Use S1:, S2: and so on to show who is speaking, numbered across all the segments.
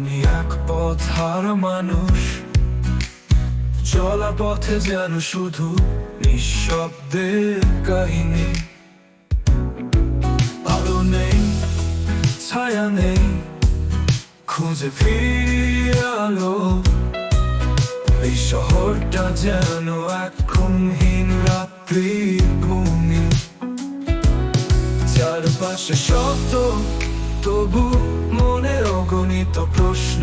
S1: আমি এক পথ হারা মানুষ। চলা পথে যেন শুধু নিঃশব্দের কাহিনী। আলো নেই, ছায়া নেই, খুঁজে ফিরি এই শহরটা যেন এক ঘুমহীন রাত্রি ভূমি। চারপাশে শব্দ, তবু অগণিত প্রশ্ন।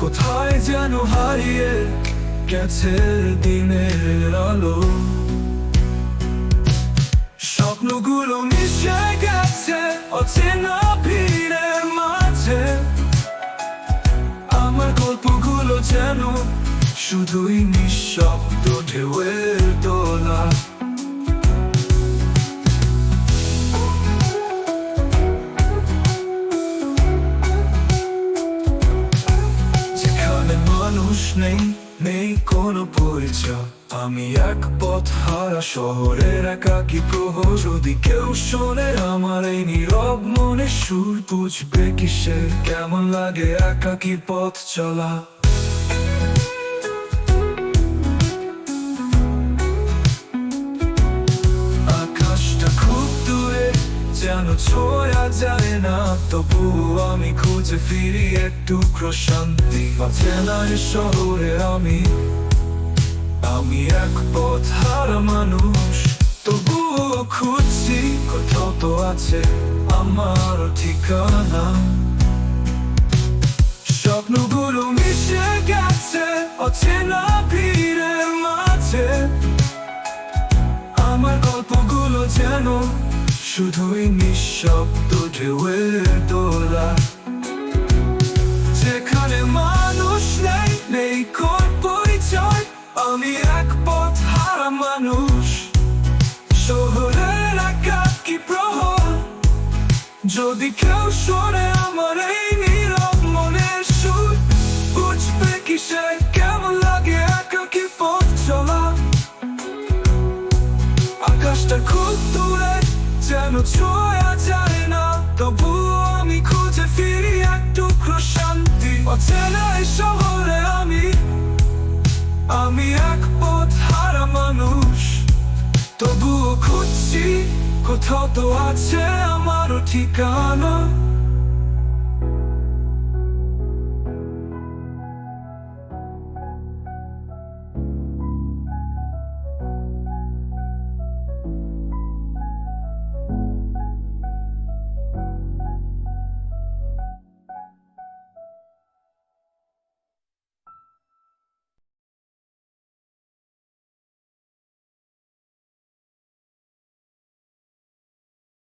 S1: কোথায় যেন হারিয়ে গেছে দিনের আলো। স্বপ্নগুলো মিশে গেছে, অচেনা ভিড়ের মাঝে। আমার গল্পগুলো যেন শুধুই নিঃশব্দ ঢেউয়ের দোলা। নেই নেই কোনো পরিচয়। আমি এক পথ হারা শহরের একাকি প্রহ যদি কেউ শোনে আমার এই নীরব মনে সুর, বুঝবে কিসের, কেমন লাগে একাকি পথ চলা। যেন ছোঁয়া যায় না, তবু আমি খুঁজে ফিরি এক শান্তি শহরে আমি আমি এক পথ মানুষ। তবুও খুঁজছি কোথাও তো আছে আমার ঠিকানা। স্বপ্নগুলো মিশে গেছে, অচেনা শুধুই নিঃশব্দ ঢেউয়ের দোলা যেখানে মানুষ নেই নেই কোন পরিচয়। আমি এক পথ হারা মানুষ। শহরের একাকি প্রহর? যদি কেউ শোনে আমার এই নীরব মনের সুর, বুঝবে কিসে ছোঁয়া যায় না। তবু আমি খুঁজে ফিরি এক টুকরো শান্তি। অচেনা এই শহরে আমি। আমি এক পথ হারা মানুষ। তবুও খুঁজছি কোথাও তো আছে আমারও ঠিকানা।